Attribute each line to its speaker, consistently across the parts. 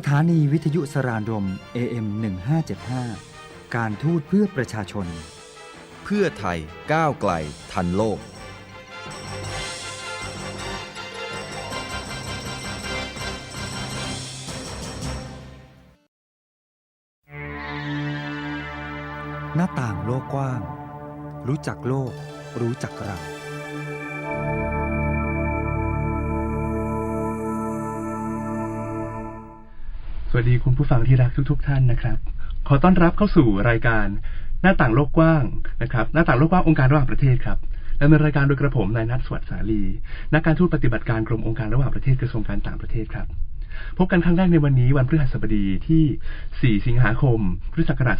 Speaker 1: สถานีวิทยุสรานรม AM 1575 การทูตเพื่อประชาชน
Speaker 2: เพื่อไทยก้าวไกลทันโลก
Speaker 1: หน้าต่างโลกกว้าง รู้จักโลก รู้จักเรา
Speaker 3: วัสดีคุณผู้ฟังที่รักทุก ๆ ท่านนะครับ ขอต้อนรับเข้าสู่รายการหน้าต่างโลกกว้างนะครับ หน้าต่างโลกกว้างองค์การระหว่างประเทศครับดำเนินรายการโดยกระผมนายนัทสวัสดิ์สาลีนักการทูตปฏิบัติการกรมองค์การระหว่างประเทศกระทรวงการต่างประเทศครับ พบกันครั้งแรกในวันนี้วันพฤหัสบดีที่ 4 สิงหาคม พุทธศักราช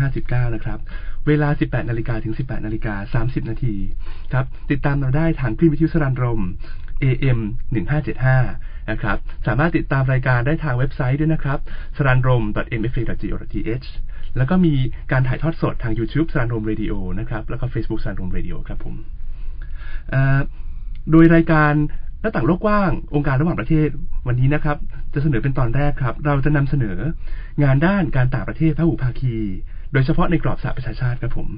Speaker 3: 2559 นะครับ เวลา 18 นาฬิกาถึง 18 นาฬิกา 30 นาทีครับ ติดตามเราได้ทางคลื่นวิทยุสรันรม AM 1575 นะครับ สามารถติดตามรายการได้ทางเว็บไซต์ด้วยนะครับ s r a n r o m m f a go th แล้วก็มีการถ่ายทอดสดทาง YouTube สรันรม Radio นะครับ แล้วก็ Facebook สรันรม Radio ครับผมโดยรายการหน้าต่างโลกกว้างองค์การระหว่างประเทศวันนี้นะครับ จะเสนอเป็นตอนแรกครับ เราจะนำเสนองานด้านการต่างประเทศพหุภาคี โดยเฉพาะในกรอบสหประชาชาติครับผม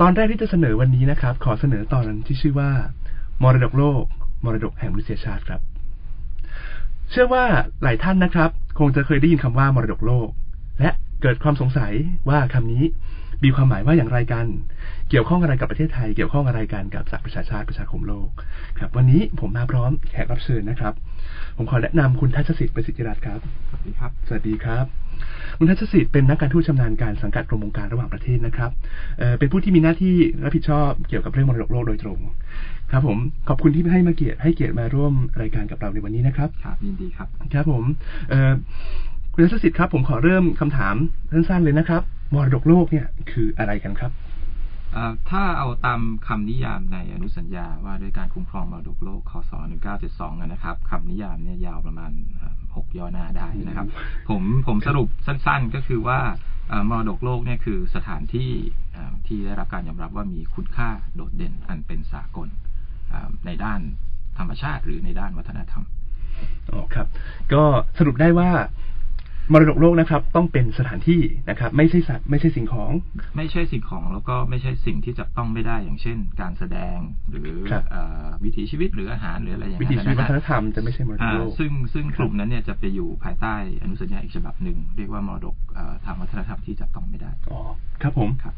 Speaker 3: ตอนแรกที่จะเสนอวันนี้นะครับ ขอเสนอตอนที่ชื่อว่า มรดกโลก มรดกแห่งมนุษยชาติครับ เชื่อว่าหลายท่านนะครับ คงจะเคยได้ยินคำว่ามรดกโลก และเกิดความสงสัยว่าคำนี้ มีความหมายว่าอย่างไรกัน เกี่ยวข้องอะไรกับประเทศไทย เกี่ยวข้องอะไรกันกับสหประชาชาติประชาคมโลกครับ วันนี้ผมมาพร้อมแขกรับเชิญนะครับ ผมขอแนะนำคุณทัชสิทธิ์ประสิทธิรัตน์ครับ
Speaker 4: สวัสดีครับ
Speaker 3: สวัสดีครับคุณทัชสิทธิ์เป็นนักการทูตชำนาญการสังกัดกรมองค์การระหว่างประเทศนะครับเอ่อเป็นผู้ที่มีหน้าที่รับผิดชอบเกี่ยวกับเรื่องมรดกโลกโดยตรง ครับผมขอบคุณที่ให้มาเกียรติให้เกียรติมาร่วมรายการกับเราในวันนี้นะครับ
Speaker 4: ครับยินดีครับ
Speaker 3: ครับผมเอ่อ คุณทัชสิทธิ์ครับ ผมขอเริ่มคำถามสั้นๆเลยนะครับมรดกโลกเนี่ยคืออะไรกันครับ
Speaker 4: เอ่อถ้าเอาตามคำนิยามในอนุสัญญาว่าด้วยการคุ้มครองมรดกโลกคศ1972นะครับคำนิยามเนี่ยยาวประมาณเอ่อหกย่อหน้าได้นะครับ ผมผมสรุปสั้น ๆ ก็คือว่าเอ่อมรดกโลกเนี่ยคือสถานที่เอ่อที่ได้รับการยอมรับว่ามีคุณค่าโดดเด่นอันเป็นสากลเอ่อในด้านธรรมชาติหรือในด้านวัฒนธรรม
Speaker 3: อ๋อครับ ก็สรุปได้ว่า มรดกโลกนะครับ ต้องเป็นสถานที่นะครับ ไม่ใช่สัตว์ไม่ใช่สิ่งของ
Speaker 4: ไม่ใช่สิ่งของแล้วก็ไม่ใช่สิ่งที่จับต้องไม่ได้อย่างเช่น การแสดงหรือ
Speaker 3: ครับ
Speaker 4: เออวิถีชีวิตหรืออาหารหรืออะไรอย่าง
Speaker 3: วิ
Speaker 4: นั้
Speaker 3: ถี
Speaker 4: น
Speaker 3: ชีวิตวั
Speaker 4: นะ
Speaker 3: ฒ
Speaker 4: ฮะ
Speaker 3: นธรรมจะไม่ใช่มรดก
Speaker 4: อ่า
Speaker 3: โลก
Speaker 4: ซึ่งซึ่ง
Speaker 3: ครับ
Speaker 4: กลุ่มนั้นเนี่ยจะไปอยู่ภายใต้อนุสัญญาอีกฉบับหนึ่งเรียกว่ามรดกเอ่อทางวัฒนธรรมที่จับต้องไม่ได้
Speaker 3: อ๋อครับผม
Speaker 4: ครับ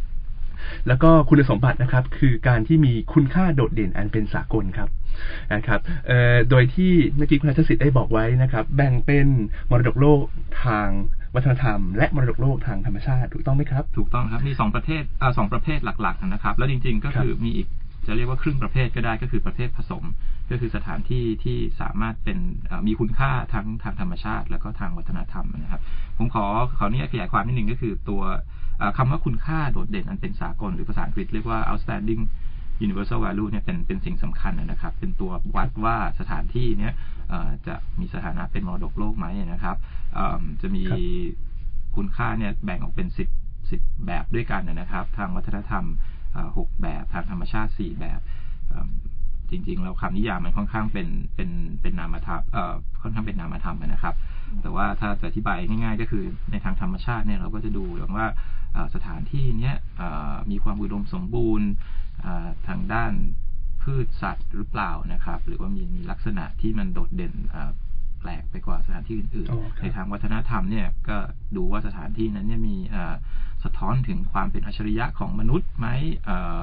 Speaker 3: แล้วก็คุณสมบัตินะครับคือการที่มีคุณค่าโดดเด่นอันเป็นสากลครับนะครับเอ่อโดยที่เมื่อกี้คุณอาชสิทธิ์ได้บอกไว้นะครับ แบ่งเป็นมรดกโลกทางวัฒนธรรม และมรดกโลกทางธรรมชาติถูกต้องไหมครับ
Speaker 4: ถูกต้องครับมีสองประเภทอ่าสองประเภทหลัก ๆ นะครับ แล้วจริง ๆ ก็คือมีอีกจะเรียกว่าครึ่งประเภทก็ได้ก็คือประเภทผสม ก็คือสถานที่ที่สามารถเป็นอ่ามีคุณค่าทั้งทางธรรมชาติ แล้วก็ทางวัฒนธรรมนะครับ ผมขอขออนุญาตขยายความนิดนึงก็คือตัว อ่าคำว่าคุณค่าโดดเด่นอันเป็นสากลหรือภาษาอังกฤษเรียกว่า outstanding universal value เนี่ยเป็นเป็นสิ่งสำคัญนะครับ เป็นตัววัดว่าสถานที่เนี้ยเอ่อจะมีสถานะเป็นมรดกโลกไหมนะครับเอิ่มจะมี
Speaker 3: ครับ
Speaker 4: คุณค่าเนี่ยแบ่งออกเป็นสิบสิบแบบด้วยกันนะครับ ทางวัฒนธรรมเอ่อหกแบบทางธรรมชาติสี่แบบเอิ่มจริงๆแล้วคำนิยามมันค่อนข้างเป็นเป็นเป็นนามธรรมเอ่อค่อนข้างเป็นนามธรรมนะครับ แต่ว่าถ้าจะอธิบายง่าย ๆ ก็คือในทางธรรมชาติเนี่ยเราก็จะดูอย่างว่าเอ่อสถานที่เนี้ยเอ่อมีความอุดมสมบูรณ์เอ่อทางด้านพืชสัตว์หรือเปล่านะครับ หรือว่ามีมีลักษณะที่มันโดดเด่นเอ่อแปลกไปกว่าสถานที่อื่น
Speaker 3: อ๋อครับ
Speaker 4: ๆในทางวัฒนธรรมเนี่ยก็ดูว่าสถานที่นั้นเนี่ยมีเอ่อสะท้อนถึงความเป็นอัจฉริยะของมนุษย์ไหมเอ่อ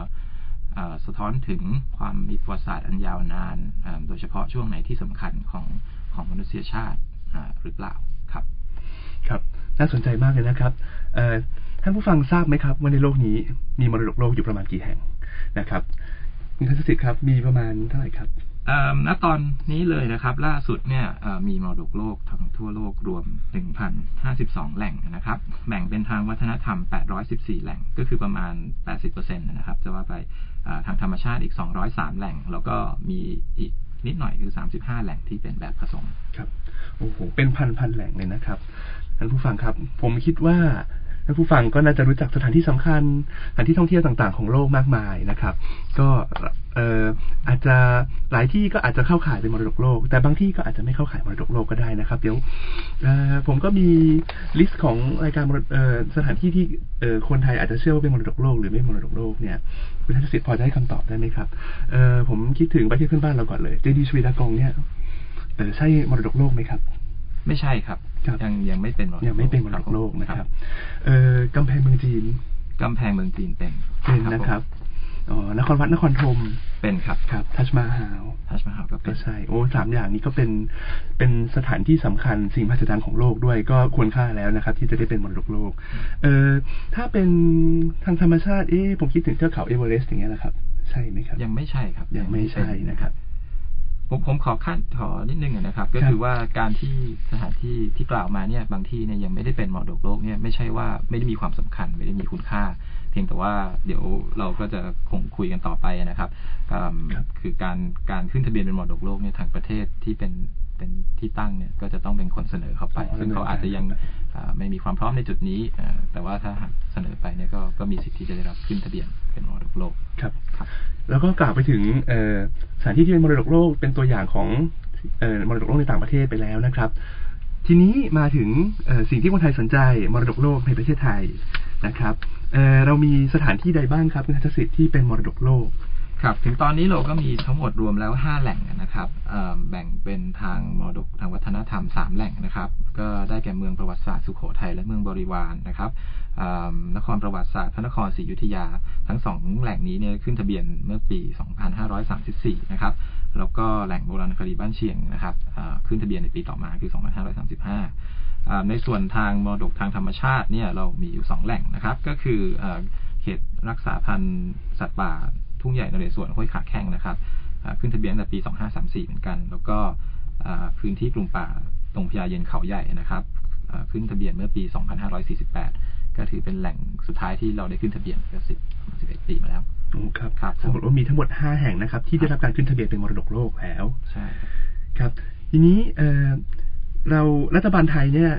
Speaker 4: เอ่อสะท้อนถึงความมีประวัติศาสตร์อันยาวนานเอ่อโดยเฉพาะช่วงไหนที่สำคัญของของมนุษยชาติอ่า หรือเปล่าครับ
Speaker 3: ครับน่าสนใจมากเลยนะครับเอ่อท่านผู้ฟังทราบไหมครับว่าในโลกนี้มีมรดกโลกอยู่ประมาณกี่แห่งนะครับคุณทัศสิทธิ์ครับมีประมาณเท่าไหร่ครับ
Speaker 4: เอ่อณตอนนี้เลยนะครับ ล่าสุดเนี่ยเอ่อมีมรดกโลกทั้งทั่วโลกรวม 1,052 แหล่งนะครับ แบ่งเป็นทางวัฒนธรรม 814 แหล่ง ก็คือประมาณ 80%นะครับ จะว่าไปอ่าทางธรรมชาติอีก 203 แหล่ง แล้วก็มีอีกนิดหน่อยคือ 35 แหล่งที่เป็นแบบผสม
Speaker 3: ครับ โอ้โหเป็นพันพันแหล่งเลยนะครับท่านผู้ฟังครับ ผมคิดว่าท่านผู้ฟังก็น่าจะรู้จักสถานที่สำคัญสถานที่ท่องเที่ยวต่างๆ ของโลกมากมายนะครับ ก็เอ่ออาจจะหลายที่ก็อาจจะเข้าข่ายเป็นมรดกโลก แต่บางที่ก็อาจจะไม่เข้าข่ายมรดกโลกก็ได้นะครับ เดี๋ยวเอ่อผมก็มีลิสต์ของรายการมรดเอ่อสถานที่ที่เอ่อคนไทยอาจจะเชื่อว่าเป็นมรดกโลกหรือไม่มรดกโลกเนี่ยคุณทัศสิทธิ์พอจะให้คำตอบได้ไหมครับเอ่อผมคิดถึงประเทศเพื่อนบ้านเราก่อนเลยเจดีย์ชวีดากองเนี่ย ใช่มรดกโลกไหมครับ
Speaker 4: ไม่ใช่ครับ
Speaker 3: ครับ
Speaker 4: ยังยังไม่เป็นมรดก
Speaker 3: ยังไม่เป็นมรดกโลกนะครับ เอ่อกำแพงเมืองจีน
Speaker 4: กำแพงเมืองจีนเป็น
Speaker 3: เป็นนะครับอ๋อนครวัดนครธม
Speaker 4: เป็นครับ
Speaker 3: ครับ ทัชมาฮาล
Speaker 4: ทัชมาฮาลก็เป็
Speaker 3: ก็
Speaker 4: น
Speaker 3: ใช่โอ้สามอย่างนี้ก็เป็นเป็นสถานที่สำคัญสิ่งมหัศจรรย์ของโลกด้วยก็ควรค่าแล้วนะครับ ที่จะได้เป็นมรดกโลก เอ่อถ้าเป็นทางธรรมชาติเอ๊ะผมคิดถึงเทือกเขาเอเวอเรสต์อย่างเงี้ยนะครับ ใช่ไหมครับ
Speaker 4: ยังไม่ใช่ครับ
Speaker 3: ยังไม่ใช่นะครับ
Speaker 4: ผมผมขอขั้นขอนิดนึงนะครับ ก็
Speaker 3: ครับ
Speaker 4: คือว่าการที่สถานที่ที่กล่าวมาเนี่ยบางที่เนี่ยยังไม่ได้เป็นมรดกโลกเนี่ยไม่ใช่ว่าไม่ได้มีความสำคัญไม่ได้มีคุณค่า เพียงแต่ว่าเดี๋ยวเราก็จะคงคุยกันต่อไปนะครับอืม
Speaker 3: ครับ
Speaker 4: คือการการขึ้นทะเบียนเป็นมรดกโลกเนี่ยทางประเทศที่เป็น เป็นที่ตั้งเนี่ยก็จะต้องเป็นคนเสนอเข้าไป
Speaker 3: อ๋อ
Speaker 4: ซึ่งเขาอาจจะยัง
Speaker 3: ดำเนินการ
Speaker 4: อ่าไม่มีความพร้อมในจุดนี้อ่าแต่ว่าถ้าหากเสนอไปเนี่ยก็ก็มีสิทธิ์ที่จะได้รับขึ้นทะเบียนเป็นมรดกโลก
Speaker 3: ครับ
Speaker 4: ครับ
Speaker 3: แล้วก็กล่าวไปถึงเอ่อสถานที่ที่เป็นมรดกโลกเป็นตัวอย่างของเอ่อมรดกโลกในต่างประเทศไปแล้วนะครับ ทีนี้มาถึงเอ่อสิ่งที่คนไทยสนใจมรดกโลกในประเทศไทยนะครับเอ่อเรามีสถานที่ใดบ้างครับคุณทัศสิทธิ์ที่เป็นมรดกโลก
Speaker 4: ครับ ถึงตอนนี้เราก็มีทั้งหมดรวมแล้ว 5 แหล่งนะครับแบ่งเป็นทางมรดกทางวัฒนธรรม 3 แหล่งนะครับ ก็ได้แก่เมืองประวัติศาสตร์สุโขทัยและเมืองบริวารนะครับนครประวัติศาสตร์พระนครศรีอยุธยา ทั้งสองแหล่งนี้เนี่ยขึ้นทะเบียนเมื่อปี 2534 นะครับ แล้วก็แหล่งโบราณคดีบ้านเชียงนะครับขึ้นทะเบียนในปีต่อมาคือ 2535อ่าในส่วนทางมรดกทางธรรมชาติเนี่ยเรามีอยู่สองแหล่งนะครับ ก็คือเอ่อเขตรักษาพันธุ์สัตว์ป่า ทุ่งใหญ่นเรศวรห้วยขาแข้งนะครับอ่าขึ้นทะเบียนตั้งแต่ปี 2534 เหมือนกัน แล้วก็อ่าพื้นที่กลุ่มป่าตรงพญาเย็นเขาใหญ่นะครับอ่าขึ้นทะเบียนเมื่อปี 2548 ก็ถือเป็นแหล่งสุดท้ายที่เราได้ขึ้นทะเบียนก็10 11ปีมาแล้ว
Speaker 3: โอ้ครับ
Speaker 4: ครับ
Speaker 3: สมมติว่ามีทั้งหมด 5 แห่งนะครับ ที่ได้รับการขึ้นทะเบียนเป็นมรดกโลกแล้ว
Speaker 4: ใช่
Speaker 3: ครับ ทีนี้ เรารัฐบาลไทยเนี่ย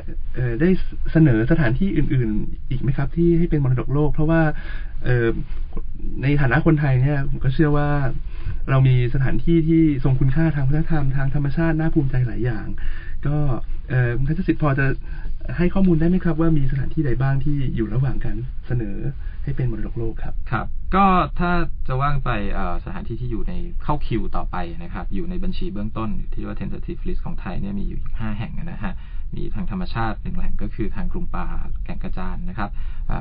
Speaker 3: ได้เสนอสถานที่อื่น ๆ อีกไหมครับ ที่ให้เป็นมรดกโลก เพราะว่าในฐานะคนไทยเนี่ยผมก็เชื่อว่าเรามีสถานที่ที่ทรงคุณค่าทางวัฒนธรรมทางธรรมชาติน่าภูมิใจหลายอย่าง ก็ท่านสิทธิ์พอจะ ให้ข้อมูลได้ไหมครับ ว่ามีสถานที่ใดบ้างที่อยู่ระหว่างการเสนอให้เป็นมรดกโลกครับ
Speaker 4: ครับ ก็ถ้าจะว่างไปสถานที่ที่อยู่ในเข้าคิวต่อไปนะครับ อยู่ในบัญชีเบื้องต้นที่ว่า tentative list ของไทยเนี่ยมีอยู่ห้าแห่งนะฮะมีทางธรรมชาติหนึ่งแหล่งก็คือทางกลุ่มป่าแก่งกระจานนะครับ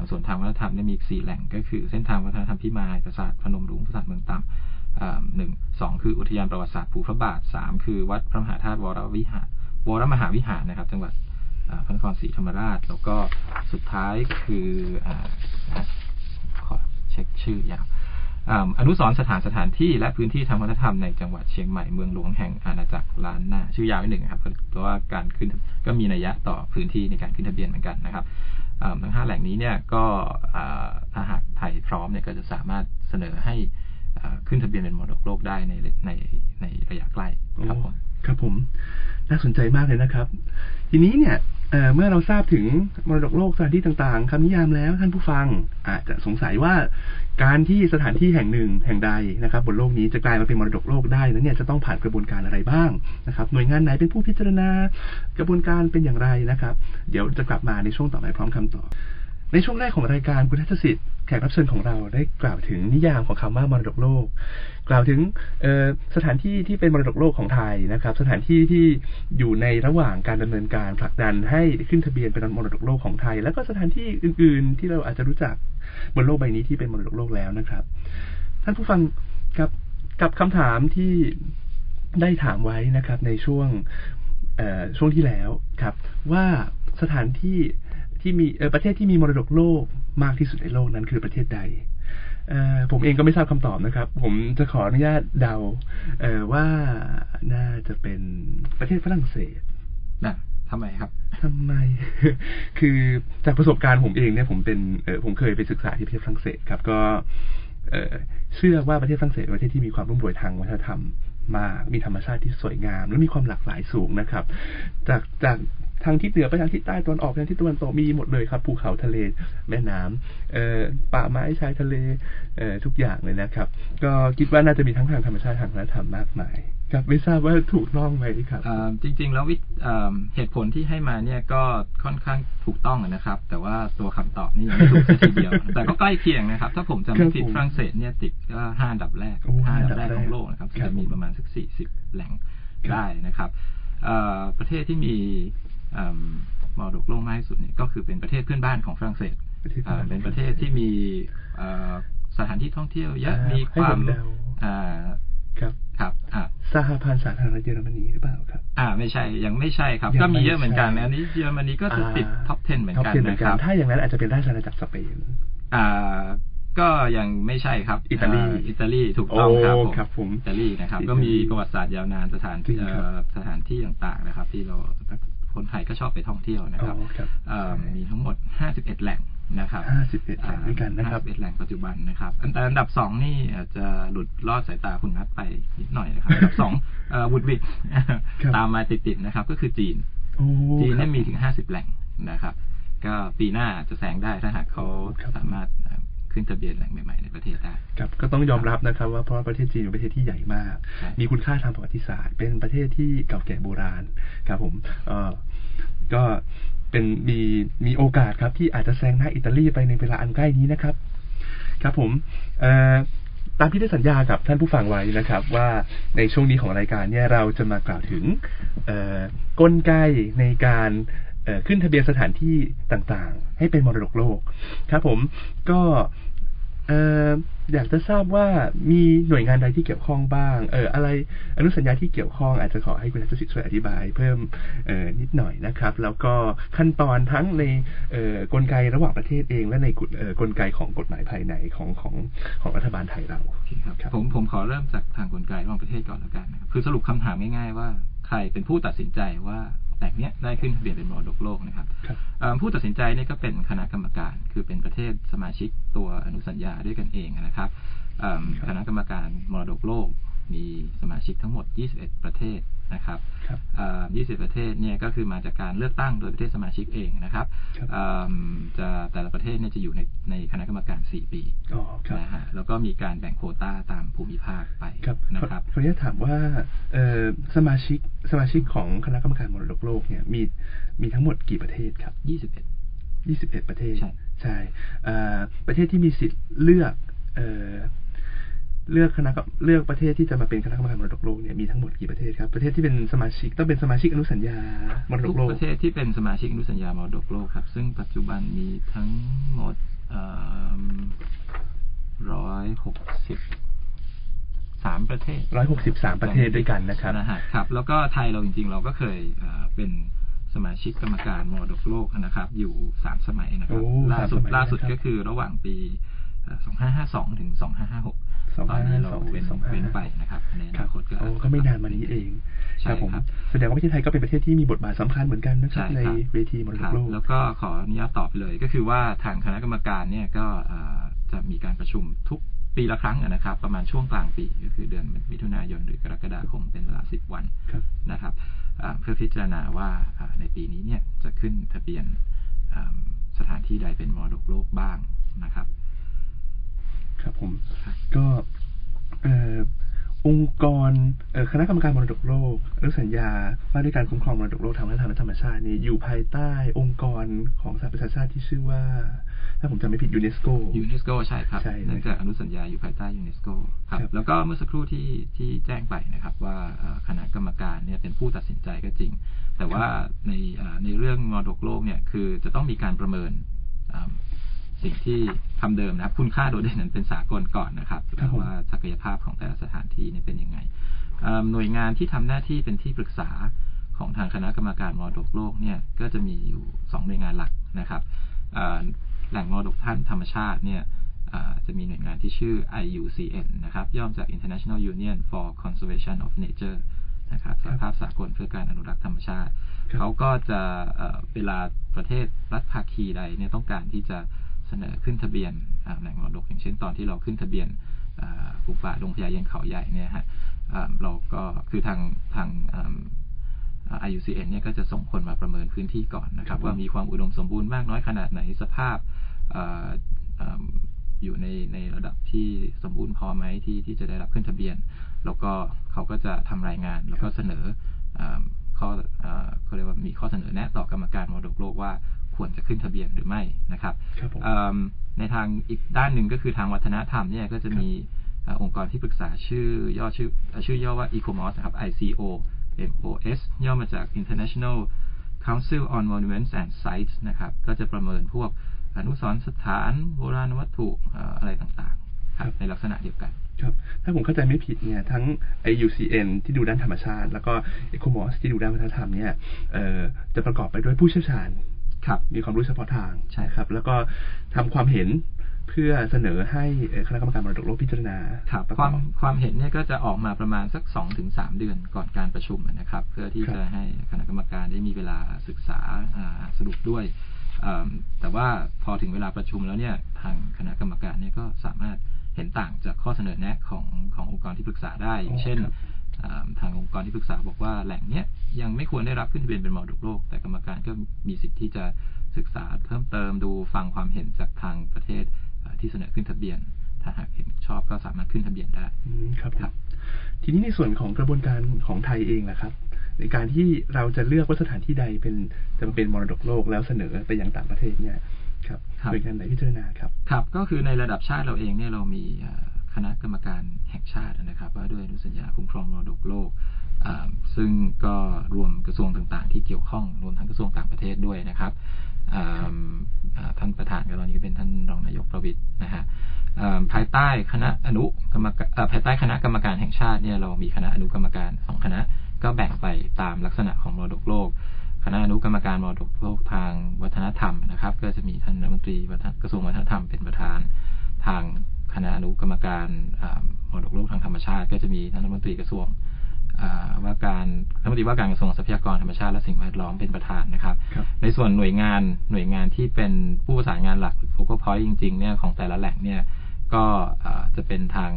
Speaker 4: ส่วนทางวัฒนธรรมเนี่ยมีอีกสี่แหล่งก็คือเส้นทางวัฒนธรรมพิมายปราสาทพนมรุ้งปราสาทเมืองต่ำหนึ่งสองคืออุทยานประวัติศาสตร์ภูพระบาทสามคือวัดพระมหาธาตุวรวิหารวรมหาวิหารนะครับ จังหวัด พระนครศรีธรรมราช แล้วก็สุดท้ายคืออขอเช็คชื่อยาวอ่าอนุสรสถานสถานที่และพื้นที่ทางวัฒนธรรมในจังหวัดเชียงใหม่เมืองหลวงแห่งอาณาจักรล้านนาชื่อยาวนิดหนึ่งครับเพราะว่าการขึ้นก็มีนัยยะต่อพื้นที่ในการขึ้นทะเบียนเหมือนกันนะครับทั้งห้าแหล่งนี้เนี่ยก็ถ้าหากไทยพร้อมเนี่ยก็จะสามารถเสนอให้ขึ้นทะเบียนเป็นมรดกโลกได้ในในในระยะใกล้ครับผม
Speaker 3: ครับผมน่าสนใจมากเลยนะครับ ทีนี้เนี่ย เมื่อเราทราบถึงมรดกโลกสถานที่ต่างๆคำนิยามแล้วท่านผู้ฟังอาจจะสงสัยว่าการที่สถานที่แห่งหนึ่งแห่งใดนะครับ บนโลกนี้จะกลายมาเป็นมรดกโลกได้นั้นเนี่ยจะต้องผ่านกระบวนการอะไรบ้างนะครับ หน่วยงานไหนเป็นผู้พิจารณา กระบวนการเป็นอย่างไรนะครับ เดี๋ยวจะกลับมาในช่วงต่อไปพร้อมคำตอบ ในช่วงแรกของรายการคุณทัศสิทธิ์แขกรับเชิญของเราได้กล่าวถึงนิยามของคำว่ามรดกโลก กล่าวถึงสถานที่ที่เป็นมรดกโลกของไทยนะครับ สถานที่ที่อยู่ในระหว่างการดำเนินการผลักดันให้ขึ้นทะเบียนเป็นมรดกโลกของไทย แล้วก็สถานที่อื่น ๆ ที่เราอาจจะรู้จักบนโลกใบนี้ที่เป็นมรดกโลกแล้วนะครับ ท่านผู้ฟังครับกับคำถามที่ได้ถามไว้นะครับในช่วงช่วงที่แล้วครับ ว่าสถานที่ ที่มีเอ่อประเทศที่มีมรดกโลกมากที่สุดในโลกนั้นคือประเทศใดเอ่อผมเองก็ไม่ทราบคำตอบนะครับ ผมจะขออนุญาตเดาเอ่อว่าน่าจะเป็นประเทศฝรั่งเศส
Speaker 4: นะทำไมครับ
Speaker 3: ทำไม คือจากประสบการณ์ผมเองเนี่ยผมเป็นเออผมเคยไปศึกษาที่ประเทศฝรั่งเศสครับ ก็เออเชื่อว่าประเทศฝรั่งเศสเป็นประเทศที่มีความรุ่มรวยทางวัฒนธรรมมากมีธรรมชาติที่สวยงาม และมีความหลากหลายสูงนะครับ จากจาก ทางทิศเหนือไปทางทิศใต้ตะวันออกไปทางทิศตะวันตกมีหมดเลยครับภูเขาทะเลแม่น้ำเอ่อป่าไม้ชายทะเลเอ่อทุกอย่างเลยนะครับ ก็คิดว่าน่าจะมีทั้งทางธรรมชาติทางวัฒนธรรมมากมายครับไม่ทราบว่าถูกต้องไหมครับ
Speaker 4: เอ่อจริง ๆ แล้ววิเอ่อเหตุผลที่ให้มาเนี่ยก็ค่อนข้างถูกต้องนะครับ แต่ว่าตัวคำตอบนี่ยังไม่ถูกสักทีเดียว แต่ก็ใกล้เคียงนะครับ ถ้าผมจำไม่ผิด
Speaker 3: ครับผม
Speaker 4: ฝรั่งเศสเนี่ยติดก็ห้าอันดับแรก
Speaker 3: โอ้
Speaker 4: ห้าอันดับ
Speaker 3: ห้าอันดับ
Speaker 4: แรกของโลกนะครับ
Speaker 3: ครับ
Speaker 4: จะมีประมาณสักสี่สิบแหล่ง
Speaker 3: ครับ
Speaker 4: ได้นะครับเอ่อประเทศที่มีเอิ่ มมรดกโลกมากที่สุดเนี่ยก็คือเป็นประเทศเพื่อนบ้านของฝรั่งเศส
Speaker 3: ประเทศ
Speaker 4: อ่าเป็นประเทศที่มีเอ่อสถานที่ท่องเที่ยวเยอะ
Speaker 3: อ่ามี
Speaker 4: มีความ
Speaker 3: ให้ผมเดา
Speaker 4: อ่า
Speaker 3: ครับ
Speaker 4: ครับอ่า
Speaker 3: สหพันธ์สาธารณรัฐเยอรมนีหรือเปล่าครับ
Speaker 4: อ่า ไม่ใช่ยังไม่ใช่ครับ
Speaker 3: ยัง
Speaker 4: ก็มี
Speaker 3: ไม่
Speaker 4: เยอะเหมือนกัน
Speaker 3: ใช่
Speaker 4: นะอันนี้เยอรมนีก็จะติดท็อป 10 เหมือน
Speaker 3: ท็อป
Speaker 4: กัน
Speaker 3: เทนเหมือ
Speaker 4: นะ
Speaker 3: น
Speaker 4: ค
Speaker 3: กั
Speaker 4: รั
Speaker 3: น
Speaker 4: บ
Speaker 3: ถ้าอย่างนั้นอาจจะเป็นราชอาณาจักรสเปน
Speaker 4: อ่าก็ยังไม่ใช่ครับ
Speaker 3: อิตาลี
Speaker 4: อิตาลีถูกต้องครับ
Speaker 3: โอ้
Speaker 4: ผม
Speaker 3: ครับผม
Speaker 4: อิตาลีนะครับ
Speaker 3: อิตาลี
Speaker 4: ก็มีประวัติศาสตร์ยาวนานสถาน
Speaker 3: จริง
Speaker 4: เอ่
Speaker 3: ครับ
Speaker 4: อสถานที่ต่างๆนะครับ ที่เรา คนไทยก็ชอบไปท่องเที่ยวนะครับ
Speaker 3: อ๋อครับ
Speaker 4: เอ่อมีทั้งหมด 51 แหล่งนะครับ
Speaker 3: ห้าสิบเอ็ดแห่งด้วยกันนะครับ
Speaker 4: 51แหล่งปัจจุบันนะครับ อันแต่อันดับสองนี่อาจจะหลุดลอดสายตาคุณนัทไปนิดหน่อยนะครับ อันดับสองเอ่อวุดวิด
Speaker 3: ครับ
Speaker 4: ตามมาติดๆนะครับ ก็คือจีน
Speaker 3: โอ้
Speaker 4: จีน
Speaker 3: ครั
Speaker 4: เนี่
Speaker 3: บ
Speaker 4: ยมีถึง 50 แหล่งนะครับ ก็ปีหน้าจะแซงได้ถ้าหากเขา
Speaker 3: ครับ
Speaker 4: สามารถเอ่อ ขึ้นทะเบียนแหล่งใหม่ๆในประเทศได้
Speaker 3: ครับก็ต้องยอมรับนะครับว่าเพราะว่าประเทศจีนเป็นประเทศที่ใหญ่มาก
Speaker 4: ใช่
Speaker 3: มีคุณค่าทางประวัติศาสตร์ เป็นประเทศที่เก่าแก่โบราณครับผมเอ่อก็เป็นมีมีโอกาสครับที่อาจจะแซงหน้าอิตาลีไปในเวลาอันใกล้นี้นะครับ ครับผมเอ่อตามที่ได้สัญญากับท่านผู้ฟังไว้นะครับ ว่าในช่วงนี้ของรายการเนี่ยเราจะมากล่าวถึงเอ่อกลไกในการเอ่อ ขึ้นทะเบียนสถานที่ต่างๆ ให้เป็นมรดกโลกครับผมก็เอ่อยากจะทราบว่ามีหน่วยงานใดที่เกี่ยวข้องบ้าง เอออะไรอนุสัญญาที่เกี่ยวข้องอาจจะขอให้คุณนัทสิทธิ์ช่วยอธิบายเพิ่มเออนิดหน่อยนะครับ แล้วก็ขั้นตอนทั้งในเออกลไกระหว่างประเทศเอง และในกฎเอ่อกลไกของกฎหมายภายในของของของรัฐบาลไทยเรา
Speaker 4: ครับผมผมขอเริ่มจากทางกลไกระหว่างประเทศก่อนแล้วกันนะครับคือสรุปคำถามง่ายๆว่า ใครเป็นผู้ตัดสินใจว่า แหล่งเนี้ยได้ขึ้นทะเบียนเป็นมรดกโลกนะครับ
Speaker 3: ครับ
Speaker 4: เอ่อผู้ตัดสินใจเนี่ยก็เป็นคณะกรรมการ คือเป็นประเทศสมาชิกตัวอนุสัญญาด้วยกันเองนะครับเอิ่ม
Speaker 3: ครับ
Speaker 4: คณะกรรมการมรดกโลกมีสมาชิกทั้งหมด 21 ประเทศ นะครับ
Speaker 3: ครับ
Speaker 4: เอ่อ20ประเทศเนี่ยก็คือมาจากการเลือกตั้งโดยประเทศสมาชิกเองนะครับ
Speaker 3: ครับ
Speaker 4: เอิ่มจะแต่ละประเทศเนี่ยจะอยู่ในในคณะกรรมการ 4 ปี
Speaker 3: อ๋อครับ
Speaker 4: นะฮะแล้วก็มีการแบ่งโควต้าตามภูมิภาคไป
Speaker 3: ครับ
Speaker 4: นะครับ
Speaker 3: ขอขออนุญาตถามว่าเอ่อสมาชิกสมาชิกของคณะกรรมการมรดกโลกเนี่ยมีมีทั้งหมดกี่ประเทศครับ
Speaker 4: 21
Speaker 3: 21ประเทศ
Speaker 4: ใช่
Speaker 3: ใช่เอ่อประเทศที่มีสิทธิ์เลือก เอ่อเลือกคณะกรรมเลือกประเทศที่จะมาเป็นคณะกรรมการมรดกโลกเนี่ยมีทั้งหมดกี่ประเทศครับประเทศที่เป็นสมาชิกต้องเป็นสมาชิกอนุสัญญามรด
Speaker 4: ทุ
Speaker 3: ก
Speaker 4: ก
Speaker 3: โลก
Speaker 4: ประเทศที่เป็นสมาชิกอนุสัญญามรดกโลกครับ ซึ่งปัจจุบันมีทั้งหมดร้อยหกสิบสามประเทศ
Speaker 3: 163ประเทศด้วยกันนะครับ
Speaker 4: นะฮะครับ แล้วก็ไทยเราจริง ๆ เราก็เคยเอ่อเป็นสมาชิกกรรมการมรดกโลกนะครับ อยู่สามสมัยนะครับ
Speaker 3: โอ้
Speaker 4: ล่าสุด
Speaker 3: สามสมัย
Speaker 4: ล่าสุด
Speaker 3: นะครับ
Speaker 4: ก็คือระหว่างปีสองห้าห้าสองถึงสองห้าห้าหก ตอนนี้เราเว้น
Speaker 3: 2552
Speaker 4: เว้นไปนะครับในอ
Speaker 3: ครั
Speaker 4: นา
Speaker 3: บ
Speaker 4: คตก็
Speaker 3: โอ้ก็ไม่นานมานี้เอง
Speaker 4: ใช่
Speaker 3: ผม
Speaker 4: ครับ
Speaker 3: แสดงว่าประเทศไทยก็เป็นประเทศที่มีบทบาทสำคัญเหมือนกันนะครับ
Speaker 4: ใช่
Speaker 3: ใน
Speaker 4: ครับ
Speaker 3: เวทีมรด
Speaker 4: ค
Speaker 3: ก
Speaker 4: รับ
Speaker 3: โลก
Speaker 4: แล้วก็ขออนุญาตตอบไปเลยก็คือว่าทางคณะกรรมการเนี่ยก็เอ่อจะมีการประชุมทุกปีละครั้งนะครับ ประมาณช่วงกลางปีก็คือเดือนมิถุนายนหรือกรกฎาคมเป็นเวลา 10 วัน
Speaker 3: ครับ
Speaker 4: นะครับอ่าเพื่อพิจารณาว่าอ่าในปีนี้เนี่ยจะขึ้นทะเบียนอ่าสถานที่ใดเป็นมรดกโลกบ้างนะครับ
Speaker 3: ครับผม
Speaker 4: ครับ
Speaker 3: ก็เอ่อองค์กรเอ่อคณะกรรมการมรดกโลกอนุสัญญาว่าด้วยการคุ้มครองมรดกโลกทางวัฒนธรรมและธรรมชาตินี่อยู่ภายใต้องค์กรของสหประชาชาติที่ชื่อว่า ถ้าผมจำไม่ผิดยูเนสโก
Speaker 4: ยูเนสโกใช่ครับ
Speaker 3: ใช่
Speaker 4: เนื่องจากอนุสัญญาอยู่ภายใต้ยูเนสโกครับ
Speaker 3: ครับ
Speaker 4: แล้วก็เมื่อสักครู่ที่ที่แจ้งไปนะครับ ว่าเอ่อคณะกรรมการเนี่ยเป็นผู้ตัดสินใจก็จริง แต่ว่าในเอ่อในเรื่องมรดกโลกเนี่ยคือจะต้องมีการประเมินอ่า สิ่งที่ทำเดิมนะครับ คุณค่าโดดเด่นนั้นเป็นสากลก่อนนะครับ
Speaker 3: ครับผม
Speaker 4: ว่าศักยภาพของแต่ละสถานที่เนี่ยเป็นยังไงเอ่อหน่วยงานที่ทำหน้าที่เป็นที่ปรึกษาของทางคณะกรรมการมรดกโลกเนี่ยก็จะมีอยู่สองหน่วยงานหลักนะครับเอ่อแหล่งมรดกท่านธรรมชาติเนี่ยอ่าจะมีหน่วยงานที่ชื่อ IUCN นะครับ ย่อมาจาก International Union for Conservation of Nature นะครับสหภาพสากลเพื่อการอนุรักษ์ธรรมชาติ
Speaker 3: ครับ
Speaker 4: เขาก็จะเอ่อเวลาประเทศรัฐภาคีใดเนี่ยต้องการที่จะ เสนอขึ้นทะเบียนอ่าแหล่งมรดกอย่างเช่นตอนที่เราขึ้นทะเบียนอ่ากลุ่มป่าดงพญาเย็นเขาใหญ่เนี่ยฮะอ่าเราก็คือทางทางอ่าอ่า IUCN เนี่ยก็จะส่งคนมาประเมินพื้นที่ก่อนนะครับ ว่ามีความอุดมสมบูรณ์มากน้อยขนาดไหนสภาพเอ่อเอิ่มอยู่ในในระดับที่สมบูรณ์พอไหมที่ที่จะได้รับขึ้นทะเบียน แล้วก็เขาก็จะทำรายงาน แล้วก็เสนอเอิ่มข้อเอ่อเขาเรียกว่ามีข้อเสนอแนะต่อกรรมการมรดกโลกว่า ควรจะขึ้นทะเบียนหรือไม่นะครับ
Speaker 3: ครับผม
Speaker 4: เอิ่มในทางอีกด้านหนึ่งก็คือทางวัฒนธรรมเนี่ยก็จะมีเอ่อองค์กรที่ปรึกษาชื่อย่อชื่อเอ่อชื่อย่อว่า ECOMOS นะครับ ICO MOS ย่อมาจาก International Council on Monuments and Sites นะครับก็จะประเมินพวกอนุสรณ์สถานโบราณวัตถุเอ่ออะไรต่างๆครับในลักษณะเดียวกัน
Speaker 3: ครับถ้าผมเข้าใจไม่ผิดเนี่ยทั้ง IUCN ที่ดูด้านธรรมชาติ แล้วก็ ECOMOS ที่ดูด้านวัฒนธรรมเนี่ยเอ่อจะประกอบไปด้วยผู้เชี่ยวชาญ
Speaker 4: ครับ
Speaker 3: มีความรู้เฉพาะทาง
Speaker 4: ใช่
Speaker 3: นะครับ แล้วก็ทำความเห็นเพื่อเสนอให้เอ่อคณะกรรมการมรดกโลกพิจารณา
Speaker 4: ครับ
Speaker 3: ประ
Speaker 4: ค
Speaker 3: กอ
Speaker 4: วา
Speaker 3: บ
Speaker 4: มความเห็นเนี่ยก็จะออกมาประมาณสัก2-3ถึงเดือนก่อนการประชุมนะครับ เพื่อที่
Speaker 3: ครับ
Speaker 4: จะให้คณะกรรมการได้มีเวลาศึกษาอ่าสรุปด้วยอืมแต่ว่าพอถึงเวลาประชุมแล้วเนี่ยทางคณะกรรมการเนี่ยก็สามารถเห็นต่างจากข้อเสนอแนะของขององค์กรที่ปรึกษาได้ อย่างเช่น
Speaker 3: ครับ
Speaker 4: อ่า ทางองค์กรที่ปรึกษาบอกว่าแหล่งเนี้ยยังไม่ควรได้รับขึ้นทะเบียนเป็นมรดกโลก แต่กรรมการก็มีสิทธิ์ที่จะศึกษาเพิ่มเติมดูฟังความเห็นจากทางประเทศอ่าที่เสนอขึ้นทะเบียน ถ้าหากเห็นชอบก็สามารถขึ้นทะเบียนได้
Speaker 3: อืมครับ
Speaker 4: ครับ
Speaker 3: ทีนี้ในส่วนของกระบวนการของไทยเองนะครับ ในการที่เราจะเลือกว่าสถานที่ใดเป็นจะมาเป็นมรดกโลกแล้วเสนอไปยังต่างประเทศเนี่ยครับ
Speaker 4: ครับ
Speaker 3: โดยงานไหนพิจารณาครับ
Speaker 4: ครับ ก็คือในระดับชาติเราเองเนี่ยเรามีเอ่อ คณะกรรมการแห่งชาตินะครับ ว่าด้วยอนุสัญญาคุ้มครองมรดกโลก ซึ่งก็รวมกระทรวงต่างๆ ที่เกี่ยวข้องรวมทั้งกระทรวงต่างประเทศด้วยนะครับท่านประธานก็ตอนนี้ก็เป็นท่านรองนายกประวิตรนะฮะภายใต้คณะอนุกรรมการภายใต้คณะกรรมการแห่งชาติเนี่ยเรามีคณะอนุกรรมการสองคณะก็แบ่งไปตามลักษณะของมรดกโลก คณะอนุกรรมการมรดกโลกทางวัฒนธรรมนะครับ ก็จะมีท่านรัฐมนตรีกระทรวงวัฒนธรรมเป็นประธานทาง คณะอนุกรรมการอ่ามรดกโลกทางธรรมชาติ ก็จะมีท่านรัฐมนตรีกระทรวงอ่าว่าการรัฐมนตรีว่าการกระทรวงทรัพยากรธรรมชาติและสิ่งแวดล้อมเป็นประธานนะครับ
Speaker 3: ครับ
Speaker 4: ในส่วนหน่วยงานหน่วยงานที่เป็นผู้ประสานงานหลักหรือ focal point จริงๆเนี่ยของแต่ละแหล่งเนี่ยก็อ่าจะเป็นทาง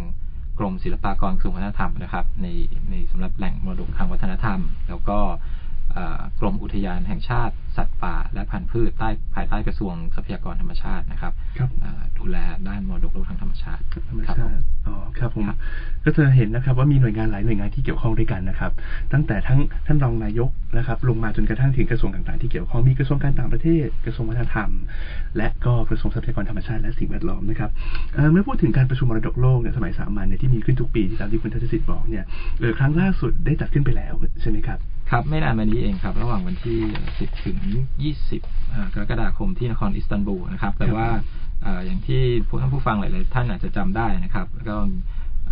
Speaker 4: กรมศิลปากรกระทรวงวัฒนธรรมนะครับ ในในสำหรับแหล่งมรดกทางวัฒนธรรม แล้วก็อ่า กรมอุทยานแห่งชาติสัตว์ป่า และพันธุ์พืชใต้ภายใต้กระทรวงทรัพยากรธรรมชาตินะครับ
Speaker 3: ครับ
Speaker 4: อ่าดูแลด้านมรดกโลกทางธรรมชาติ
Speaker 3: ธรรม
Speaker 4: ครับ
Speaker 3: ชา
Speaker 4: ผม
Speaker 3: ติอ๋อครับผม
Speaker 4: ครับ
Speaker 3: ก็จะเห็นนะครับว่ามีหน่วยงานหลายหน่วยงานที่เกี่ยวข้องด้วยกันนะครับ ตั้งแต่ทั้งท่านรองนายกนะครับ ลงมาจนกระทั่งถึงกระทรวงต่างๆที่เกี่ยวข้องมีกระทรวงการต่างประเทศกระทรวงวัฒนธรรม และก็กระทรวงทรัพยากรธรรมชาติและสิ่งแวดล้อมนะครับเอ่อเมื่อพูดถึงการประชุมมรดกโลกเนี่ยสมัยสามัญเนี่ยที่มีขึ้นทุกปีที่ตามที่คุณทัศสิทธิ์บอกเนี่ยเออครั้งล่าสุดได้จัดขึ้นไปแล้วใช่ไหมครับ
Speaker 4: ครับไม่นานมานี้เองครับ ระหว่างวันที่ 10 ถึง 20อ่ากรกฎาคมที่นครอิสตันบูลนะครับ แต่ว่าอ่าอย่างที่ผู้ท่านผู้ฟังหลายๆท่านอาจจะจำได้นะครับ แล้วก็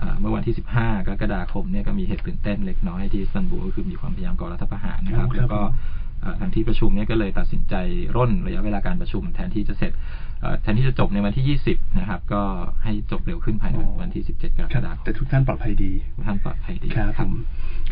Speaker 4: อ่าเมื่อวันที่ 15 กรกฎาคมเนี่ยก็มีเหตุตื่นเต้นเล็กน้อยที่อิสตันบูลก็คือมีความพยายามก่อรัฐประหารนะครับ
Speaker 3: อ๋อครับ
Speaker 4: แล้วก็อ่าทางที่ประชุมเนี่ยก็เลยตัดสินใจร่นระยะเวลาการประชุมแทนที่จะเสร็จเอ่อ แทนที่จะจบในวันที่ 20 นะครับ ก็ให้จบเร็วขึ้นภายในวันที่ 17 กร
Speaker 3: ค
Speaker 4: ก
Speaker 3: รับ
Speaker 4: ฎาคม
Speaker 3: แต่ทุกท่านปลอดภัยดี
Speaker 4: ท่านปลอดภัยดี
Speaker 3: ครับผม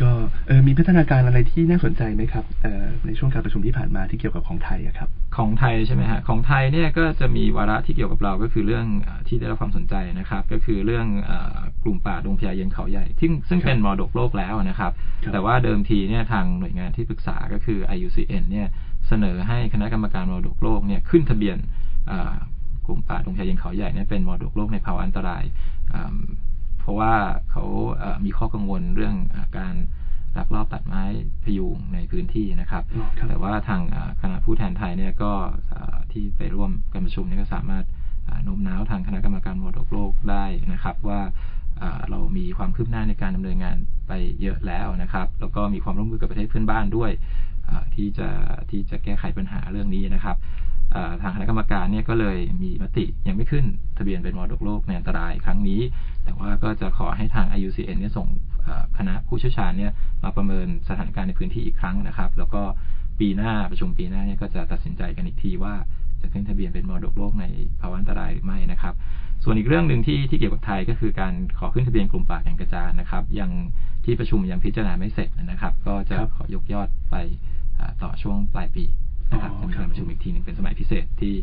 Speaker 3: ก็เออมีพัฒนาการอะไรที่น่าสนใจไหมครับเอ่อในช่วงการประชุมที่ผ่านมาที่เกี่ยวกับของไทยอะครับ
Speaker 4: ของไทยใช่ไหมฮะของไทยเนี่ยก็จะมีวาระที่เกี่ยวกับเราก็คือเรื่องเออที่ได้รับความสนใจนะครับ ก็คือเรื่องเออกลุ่มป่าดงพญาเย็นเขาใหญ่ซึ่งซึ่ง
Speaker 3: ครับ
Speaker 4: เป็นมรดกโลกแล้วนะครับ
Speaker 3: ครับ
Speaker 4: แต่ว่าเดิมทีเนี่ยทางหน่วยงานที่ปรึกษาก็คือ IUCN เนี่ยเสนอให้คณะกรรมการมรดกโลกเนี่ยขึ้นทะเบียนเอ่อ กลุ่มป่าดงพญาเย็นเขาใหญ่เนี่ยเป็นมรดกโลกในภาวะอันตรายอืมเพราะว่าเขาเอ่อมีข้อกังวลเรื่องเออการลักลอบตัดไม้พยุงในพื้นที่นะครับ
Speaker 3: อ๋อครับ
Speaker 4: แต่ว่าทางอ่าคณะผู้แทนไทยเนี่ยก็อ่าที่ไปร่วมการประชุมเนี่ยก็สามารถอ่าโน้มน้าวทางคณะกรรมการมรดกโลกได้นะครับ ว่าอ่าเรามีความคืบหน้าในการดำเนินงานไปเยอะแล้วนะครับ แล้วก็มีความร่วมมือกับประเทศเพื่อนบ้านด้วยอ่าที่จะที่จะแก้ไขปัญหาเรื่องนี้นะครับอ่า ทางคณะกรรมการเนี่ยก็เลยมีมติยังไม่ขึ้นทะเบียนเป็นมรดกโลกในอันตรายครั้งนี้ แต่ว่าก็จะขอให้ทาง IUCN เนี่ยส่งคณะผู้เชี่ยวชาญเนี่ยมาประเมินสถานการณ์ในพื้นที่อีกครั้งนะครับ แล้วก็ปีหน้าประชุมปีหน้าเนี่ยก็จะตัดสินใจกันอีกทีว่าจะขึ้นทะเบียนเป็นมรดกโลกในภาวะอันตรายหรือไม่นะครับ ส่วนอีกเรื่องหนึ่งที่ที่เกี่ยวกับไทยก็คือการขอขึ้นทะเบียนกลุ่มป่าแก่งกระจานนะครับ ยังที่ประชุมยังพิจารณาไม่เสร็จนะครับ ก็จะขอยกยอดไปต่อช่วงปลายปี นะครับ
Speaker 3: อ๋อ
Speaker 4: จะมี
Speaker 3: ครั
Speaker 4: กา
Speaker 3: บ
Speaker 4: รประชุมอีกทีหนึ่งเป็นสมัยพิเศษที่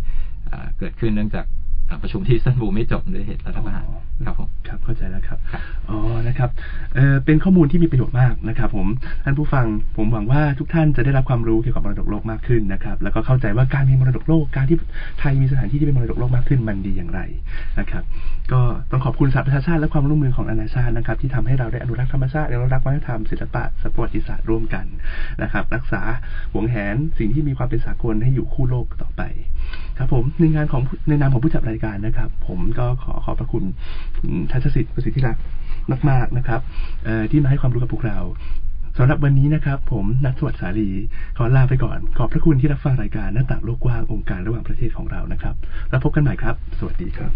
Speaker 4: อ่าเกิดขึ้นเนื่องจากอ่า ประชุมที่อิสตันบูลไม่จบด้วยเหตุรัฐประหาร
Speaker 3: อ๋อ
Speaker 4: ครับผม
Speaker 3: ครับเข้าใจแล้วครับ
Speaker 4: ครับ
Speaker 3: อ๋อนะครับเออเป็นข้อมูลที่มีประโยชน์มากนะครับ ผมท่านผู้ฟังผมหวังว่าทุกท่านจะได้รับความรู้เกี่ยวกับมรดกโลกมากขึ้นนะครับ แล้วก็เข้าใจว่าการมีมรดกโลกการที่ไทยมีสถานที่ที่เป็นมรดกโลกมากขึ้นมันดีอย่างไรนะครับ ก็ต้องขอบคุณสหประชาชาติและความร่วมมือของนานาชาตินะครับ ที่ทำให้เราได้อนุรักษ์ธรรมชาติอนุรักษ์วัฒนธรรมศิลปะประวัติศาสตร์ร่วมกันนะครับ รักษาหวงแหนสิ่งที่มีความเป็นสากลให้อยู่คู่โลกต่อไป ครับผมในงานของในนามของผู้จัดรายการนะครับ ผมก็ขอขอบพระคุณทัชสิทธิ์ประสิทธิรักมาก ๆนะครับที่มาให้ความรู้กับพวกเราสำหรับวันนี้นะครับ ผมนัทสวัสดิ์สาลีขอลาไปก่อน ขอบพระคุณที่รับฟังรายการหน้าต่างโลกกว้างองค์การระหว่างประเทศของเรานะครับ แล้วพบกันใหม่ครับ สวัสดีครับ